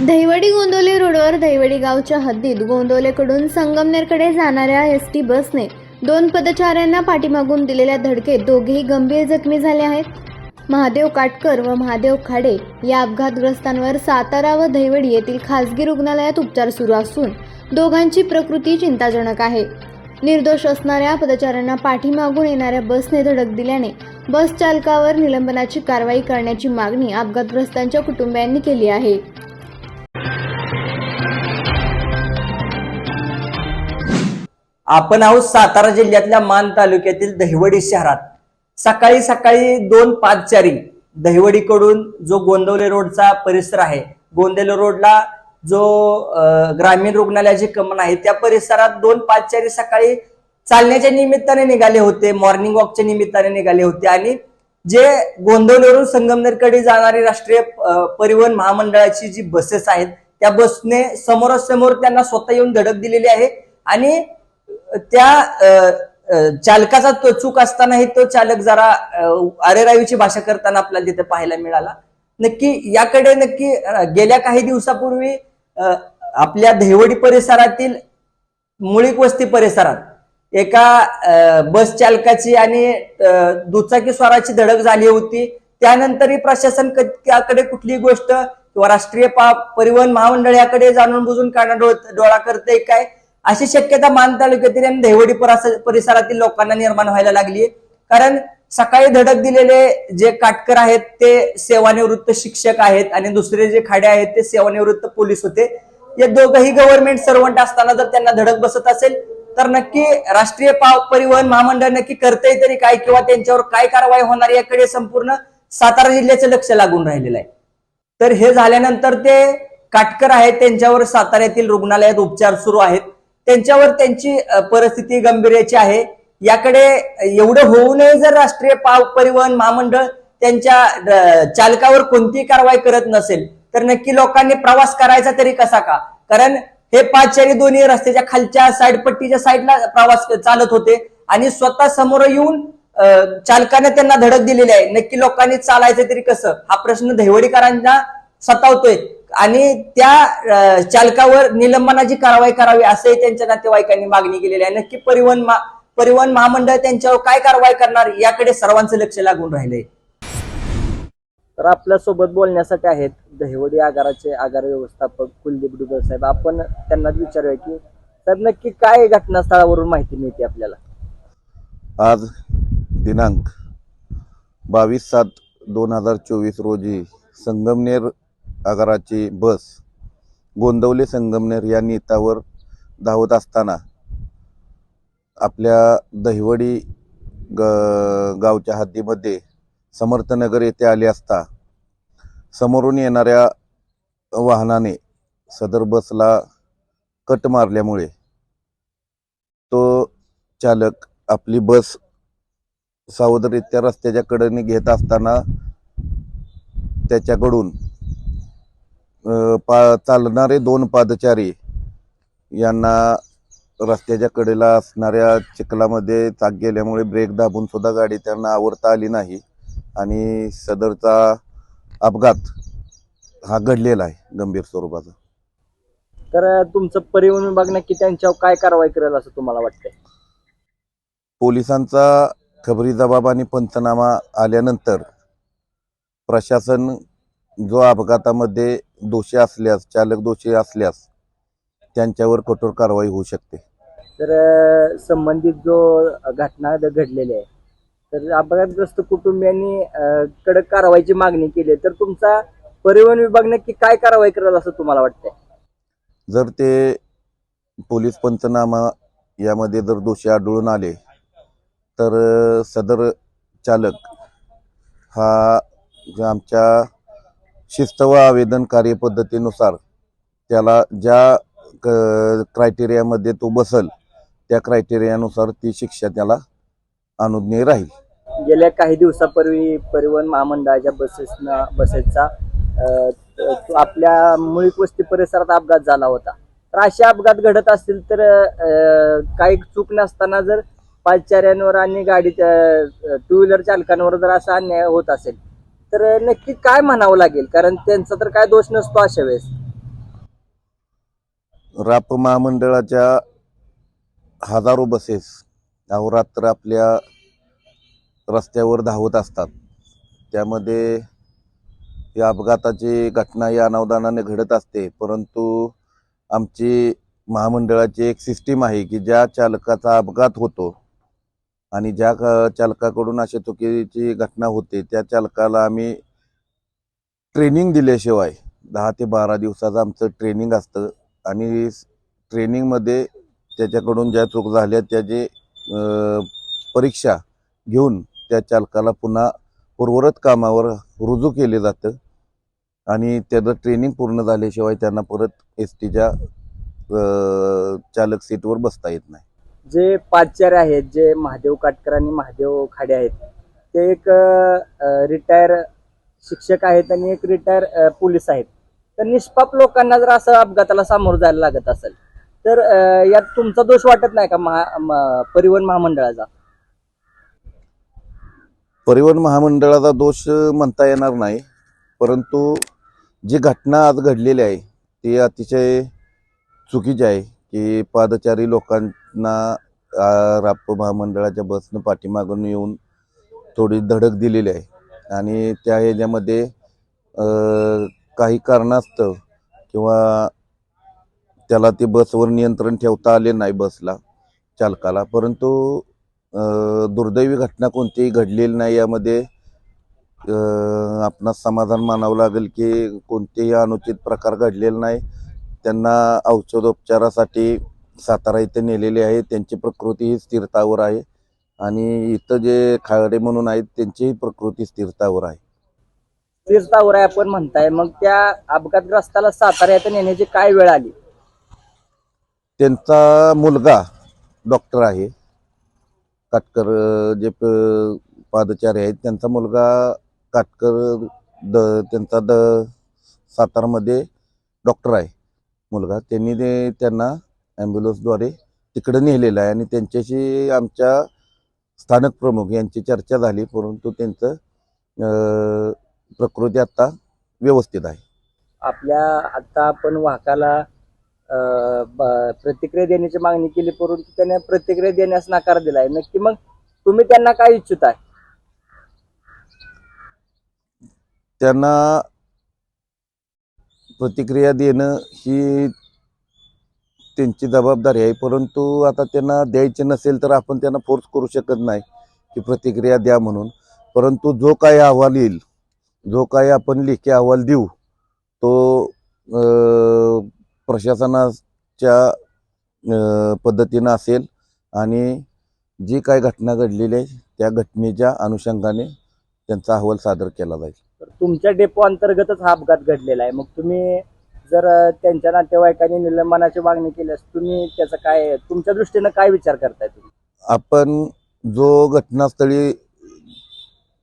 दहिवडी गोंदवली रोडवर दहिवडी गावच्या हद्दीत गोंदवलेकडून संगमनेरकडे जाणाऱ्या एस टी बसने दोन पदचाऱ्यांना पाठीमागून दिलेल्या धडकेत दोघेही गंभीर जखमी झाले आहेत. महादेव काटकर व महादेव खाडे या अपघातग्रस्तांवर सातारा व दहिवडी येथील खासगी रुग्णालयात उपचार सुरू असून दोघांची प्रकृती चिंताजनक आहे. निर्दोष असणाऱ्या पदचाऱ्यांना पाठीमागून येणाऱ्या बसने धडक दिल्याने बस चालकावर निलंबनाची कारवाई करण्याची मागणी अपघातग्रस्तांच्या कुटुंबियांनी केली आहे. आपण आहोत सातारा जिल्ह्यातल्या मान तालुक्यातील दहिवडी शहरात. सकाळी सकाळी दोन पाच चारी दहिवडीकडून जो गोंदवले रोडचा परिसर आहे गोंदवले रोडला जो ग्रामीण रुग्णालयाची कमन आहे त्या परिसरात दोन पाच चारी सकाळी चालण्याच्या निमित्ताने निघाले होते मॉर्निंग वॉकच्या निमित्ताने निघाले होते आणि जे गोंदवलेवरून संगमनेरकडे जाणारी राष्ट्रीय परिवहन महामंडळाची जी बसेस आहेत त्या बसने समोरासमोर त्यांना स्वतः येऊन धडक दिलेली आहे आणि त्या चालकाचा तो चूक असतानाही तो चालक जरा अरेरावीची भाषा करताना आपल्याला तिथे पाहायला मिळाला. नक्की याकडे नक्की गेल्या काही दिवसापूर्वी आपल्या दहिवडी परिसरातील मुळीक वस्ती परिसरात एका अ, बस चालकाची आणि दुचाकी स्वाराची धडक झाली होती. त्यानंतरही प्रशासन क- त्याकडे कुठलीही गोष्ट किंवा राष्ट्रीय पा- परिवहन महामंडळ याकडे जाणून बुजून काढा डोळा करते काय? अशी शक्यता मान तालुक्यातील आणि दहिवडी परिसरातील लोकांना निर्माण व्हायला लागली कारण सकाळी धडक दिलेले जे काटकर आहेत ते सेवानिवृत्त शिक्षक आहेत आणि दुसरे जे खाडे आहेत ते सेवानिवृत्त पोलीस होते. हे दोघंही गव्हर्नमेंट सर्वंट असताना जर त्यांना धडक बसत असेल तर नक्की राष्ट्रीय परिवहन महामंडळ नक्की करतंय तरी काय किंवा त्यांच्यावर काय कारवाई होणार याकडे संपूर्ण सातारा जिल्ह्याचं लक्ष लागून राहिलेलं आहे. तर हे झाल्यानंतर ते काटकर आहेत त्यांच्यावर साताऱ्यातील रुग्णालयात उपचार सुरू आहेत. त्यांच्यावर त्यांची परिस्थिती गंभीर्याची आहे. याकडे एवढं होऊ नये जर राष्ट्रीय पाव परिवहन महामंडळ त्यांच्या चालकावर कोणतीही कारवाई करत नसेल तर नक्की लोकांनी प्रवास करायचा तरी कसा का? कारण हे पाचचारी दोन्ही रस्त्याच्या खालच्या साईड पट्टीच्या साईडला प्रवास चालत होते आणि स्वतः समोर येऊन चालकाने त्यांना धडक दिलेली आहे. नक्की लोकांनी चालायचं तरी कसं? हा प्रश्न दहिवडीकरांना सतावतोय. आणि त्या चालकावर निलंबनाची कारवाई करावी असंही त्यांच्या नातेवाईकांनी मागणी केलेली आहे. नक्की परिवहन मा- परिवहन महामंडळ त्यांच्यावर काय कारवाई करणार याकडे सर्वांचं लक्ष लागून राहिलंय. तर आपल्यासोबत बोलण्यासाठी आहेत दहिवडी आगाराचे आगार व्यवस्थापक कुलदीप डुबर साहेब. आपण त्यांना विचारूया की साहेब नक्की काय घटनास्थळावरून माहिती मिळते आपल्याला? आज दिनांक बावीस सात दोन हजार चोवीस रोजी संगमनेर आगाराची बस गोंदवले संगमनेर या नेतावर धावत असताना आपल्या दहिवडी ग गावच्या हद्दीमध्ये समर्थनगर येथे आले असता समोरून येणाऱ्या वाहनाने सदर बसला कट मारल्यामुळे तो चालक आपली बस सावधरित्या रस्त्याच्या कडेने घेत असताना त्याच्याकडून पा चालणारे दोन पादचारी यांना रस्त्याच्या कडेला असणाऱ्या चिखलामध्ये चाक गेल्यामुळे ब्रेक दाबून सुद्धा गाडी त्यांना आवरता आली नाही आणि सदरचा अपघात हा घडलेला आहे गंभीर स्वरूपाचा. तर तुमचं परिवहन विभाग नक्की त्यांच्यावर काय कारवाई करेल असं तुम्हाला वाटतंय? पोलिसांचा खबरी जबाब आणि पंचनामा आल्यानंतर प्रशासन जो अपघातामध्ये दोषी असल्यास चालक दोषी असल्यास त्यांच्यावर कठोर कारवाई होऊ शकते. तर अं, संबंधित जो घटना द- घडलेली आहे तर अपघातग्रस्त कुटुंबियांनी अं, कडक कारवाईची मागणी केली आहे. तर तुमचा परिवहन विभाग नक्की काय कारवाई करेल असं तुम्हाला वाटतंय? जर ते पोलीस पंचनामा यामध्ये जर दोषी आढळून आले तर अ, सदर चालक हा जे आमच्या शिस्त व आवेदन कार्यपद्धतीनुसार त्याला ज्या क्रायटेरियामध्ये तो बसल त्या क्रायटेरियानुसार ती शिक्षा त्याला अनुज्ञेय राहील. गेल्या काही दिवसापूर्वी परिवहन महामंडळाच्या बसेसना बसेसचा तो आपल्या मुळीक वस्ती परिसरात अपघात झाला होता. तर असे अपघात घडत असतील तर काही चूक नसताना जर पाचाऱ्यांवर आणि गाडीच्या टू व्हीलर चालकांवर जर असा अन्याय होत असेल तर नक्की काय म्हणावं लागेल? कारण त्यांचा तर काय दोष नसतो अशा वेळेस. राप महामंडळाच्या हजारो बसेस अहोरात्र आपल्या रस्त्यावर धावत असतात. त्यामध्ये या अपघाताची घटना या अनावधानाने घडत असते. परंतु आमची महामंडळाची एक सिस्टीम आहे की ज्या चालकाचा अपघात होतो आणि ज्या चालकाकडून अशी चुकीची घटना होते त्या चालकाला आम्ही ट्रेनिंग दिल्याशिवाय दहा ते बारा दिवसाचं आमचं ट्रेनिंग असतं. आणि ट्रेनिंगमध्ये त्याच्याकडून ज्या चूक झाल्या त्याचे परीक्षा घेऊन त्या चालकाला पुन्हा पूर्वरत कामावर रुजू केले जातं. आणि त्याचं ट्रेनिंग पूर्ण झाल्याशिवाय त्यांना परत एस टीच्या चालक सीटवर बसता येत नाही. जे पादचारी आहेत जे महादेव काटकर आणि महादेव खाडे आहेत ते एक रिटायर शिक्षक आहेत आणि एक रिटायर पोलीस आहेत. तर निष्पाप लोकांना जर असं अपघाताला सामोरं जायला लागत असेल तर यात तुमचा दोष वाटत नाही का महा परिवहन महामंडळाचा? परिवहन महामंडळाचा दोष म्हणता येणार नाही परंतु जी घटना आज घडलेली आहे ती अतिशय चुकीची आहे की पादचारी लोकां आ, राप महामंडळाच्या बसनं पाठीमागून येऊन थोडी धडक दिलेली आहे. आणि त्या ह्याच्यामध्ये काही कारणास्तव किंवा त्याला ते बसवर नियंत्रण ठेवता आले नाही बसला चालकाला. परंतु दुर्दैवी घटना कोणतीही घडलेली नाही यामध्ये आपणास समाधान मानावं लागेल की कोणतेही अनुचित प्रकार घडलेला नाही. त्यांना औषधोपचारासाठी सातारा इथे नेलेले आहे. त्यांची प्रकृती ही स्थिरतावर आहे. आणि इथं जे खाडे म्हणून आहेत त्यांचीही प्रकृती स्थिरतावर आहे. तीर्थावर आहे आपण म्हणताय. मग त्या अपघातग्रस्ताला सातारा येथे नेण्याची काय वेळ आली? त्यांचा मुलगा डॉक्टर आहे. काटकर जे पादचारी आहेत त्यांचा मुलगा काटकर द त्यांचा द सातारामध्ये डॉक्टर आहे. मुलगा त्यांनी ते त्यांना ॲम्ब्युलन्सद्वारे तिकडे नेलेलं आहे आणि त्यांच्याशी आमच्या स्थानक प्रमुख यांची चर्चा झाली परंतु त्यांचं प्रकृती आत्ता व्यवस्थित आहे. आपल्या आता आपण वाहकाला प्रतिक्रिया देण्याची मागणी केली परंतु त्याने प्रतिक्रिया देण्यास नकार दिलाय. नक्की मग तुम्ही त्यांना काय इच्छित आहे? त्यांना प्रतिक्रिया देणं ही त्यांची जबाबदारी आहे. परंतु आता त्यांना द्यायचे नसेल तर आपण त्यांना फोर्स करू शकत नाही की प्रतिक्रिया द्या म्हणून. परंतु जो काही अहवाल येईल जो काही आपण लेखी अहवाल देऊ तो प्रशासनाच्या पद्धतीनं असेल आणि जी काही घटना घडलेली आहे त्या घटनेच्या अनुषंगाने त्यांचा अहवाल सादर केला जाईल. तर तुमच्या डेपो अंतर्गतच हा अपघात घडलेला आहे. मग तुम्ही जर त्यांच्या नातेवाईकांनी निलंबनाची मागणी केल्यास तुम्ही त्याचा काय तुमच्या दृष्टीनं काय विचार करताय तुम्ही? आपण जो घटनास्थळी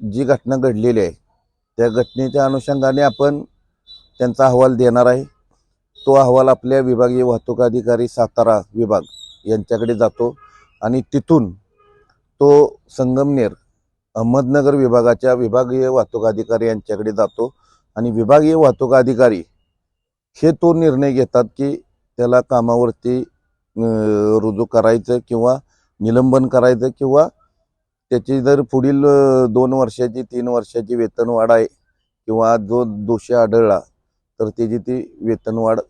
जी घटना घडलेली आहे त्या घटनेच्या अनुषंगाने आपण त्यांचा अहवाल देणार आहे. तो अहवाल आपल्या विभागीय वाहतूक अधिकारी सातारा विभाग यांच्याकडे जातो आणि तिथून तो संगमनेर अहमदनगर विभागाच्या विभागीय वाहतूक अधिकारी यांच्याकडे जातो आणि विभागीय वाहतूक अधिकारी हे तो निर्णय घेतात की त्याला कामावरती रुजू करायचं किंवा निलंबन करायचं किंवा त्याची जर पुढील दोन वर्षाची तीन वर्षाची वेतनवाढ आहे किंवा जो दोषी आढळला तर त्याची ती वेतनवाढ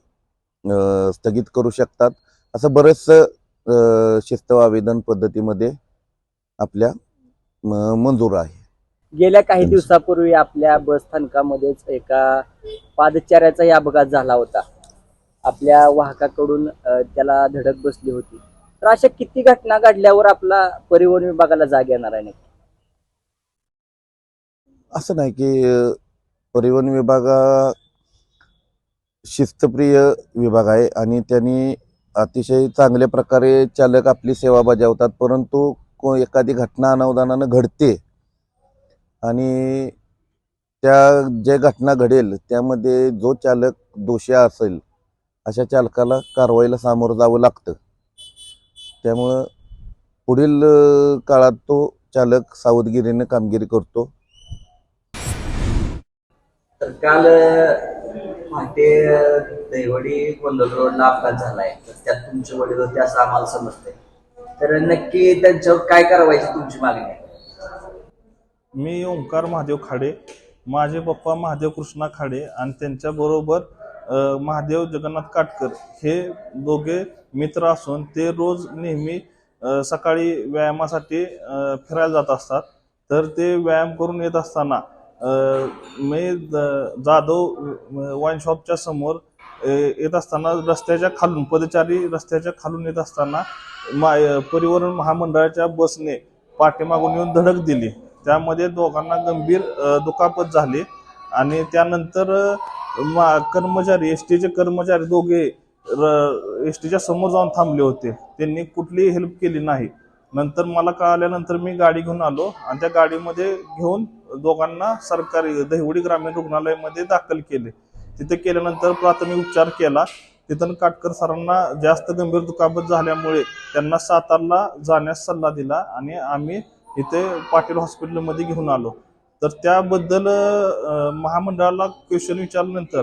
स्थगित करू शकतात. असं बरंचसं शिस्त आवेदन पद्धतीमध्ये आपल्या म- मंजूर आहे. गेल्या काही दिवसापूर्वी आपल्या बस स्थानकामध्येच एका पादचाऱ्याचाही अपघात झाला होता. आपल्या वाहकाकडून त्याला धडक बसली होती. तर अशा किती घटना घडल्यावर आपला परिवहन विभागाला जाग येणार आहे? असं नाही की परिवहन विभागा शिस्तप्रिय विभाग आहे आणि त्यांनी अतिशय चांगल्या प्रकारे चालक आपली सेवा बजावतात परंतु एखादी घटना अनावधानानं घडते आणि त्या जे घटना घडेल त्यामध्ये जो चालक दोषी असेल अशा चालकाला कारवाईला सामोरं जावं लागतं. त्यामुळं पुढील काळात तो चालक सावधगिरीने कामगिरी करतो. तर काल अं, पहाटे अं, गोंधळ रोडला अपघात झालाय. तर त्यात तुमचे वडील होते असं आम्हाला समजतंय. तर नक्की त्यांच्यावर काय करावायची तुमची मागणी आहे? मी ओंकार महादेव खाडे माझे पप्पा महादेव कृष्णा खाडे आणि त्यांच्याबरोबर महादेव जगन्नाथ काटकर हे दोघे मित्र असून ते रोज नेहमी सकाळी व्यायामासाठी फिरायला जात असतात. तर ते व्यायाम करून येत असताना मी जाधव वाईन शॉपच्या समोर येत असताना रस्त्याच्या खालून पदचारी रस्त्याच्या खालून येत असताना मा परिवहन महामंडळाच्या बसने पाठीमागून येऊन धडक दिली. त्यामध्ये दोघांना गंभीर दुखापत झाली आणि त्यानंतर मा- कर्मचारी एस टीचे कर्मचारी दोघे एस टीच्या समोर जाऊन थांबले होते. त्यांनी कुठलीही हेल्प केली नाही. नंतर मला कळाल्यानंतर मी गाडी घेऊन आलो आणि त्या गाडीमध्ये घेऊन दोघांना सरकारी दहिवडी ग्रामीण रुग्णालयामध्ये दाखल केले. तिथे केल्यानंतर प्राथमिक उपचार केला. तिथून काटकर सरांना जास्त गंभीर दुखापत झाल्यामुळे त्यांना सातारला जाण्यास सल्ला दिला आणि आम्ही इथे पाटील हॉस्पिटलमध्ये घेऊन आलो. तर त्याबद्दल महामंडळाला क्वेश्चन विचारल्यानंतर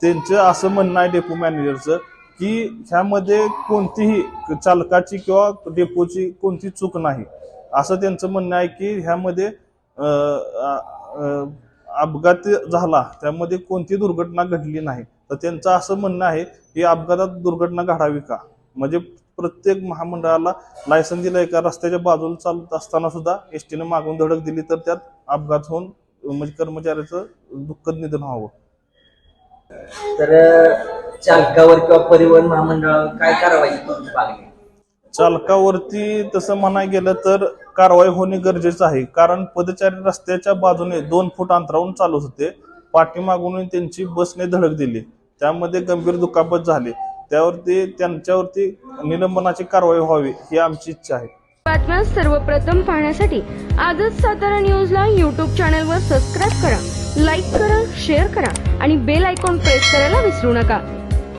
त्यांचं असं म्हणणं आहे डेपो मॅनेजरचं की ह्यामध्ये कोणतीही चालकाची किंवा डेपोची कोणती चूक नाही. असं त्यांचं म्हणणं आहे की ह्यामध्ये अपघात झाला त्यामध्ये कोणती दुर्घटना घडली नाही. तर त्यांचं असं म्हणणं आहे की अपघातात दुर्घटना घडावी का? म्हणजे प्रत्येक महामंडळाला लायसन दिलंय का रस्त्याच्या बाजूला चालत असताना सुद्धा एस टीने मागून धडक दिली तर त्यात अपघात होऊन म्हणजे कर्मचाऱ्याचं दुःखद निधन व्हावं. तर चालकावर किंवा परिवहन महामंडळावर काय करावायची तुमची मागणी आहे? चालकावरती तसं म्हणाय गेलं तर कारवाई होणे गरजेचं आहे. कारण पदचारी रस्त्याच्या बाजूने दोन फूट अंतरावरून चालत होते. पाठीमागून त्यांची बसने धडक दिली. त्यामध्ये गंभीर दुखापत झाली. त्यावरती त्यांच्यावरती निलंबनाची कारवाई व्हावी ही आमची इच्छा आहे. बातम्या सर्वप्रथम पाहण्यासाठी आजच सातारा न्यूजला यूट्यूब चॅनलवर सबस्क्राईब करा लाईक करा शेअर करा आणि बेल आयकॉन प्रेस करायला विसरू नका.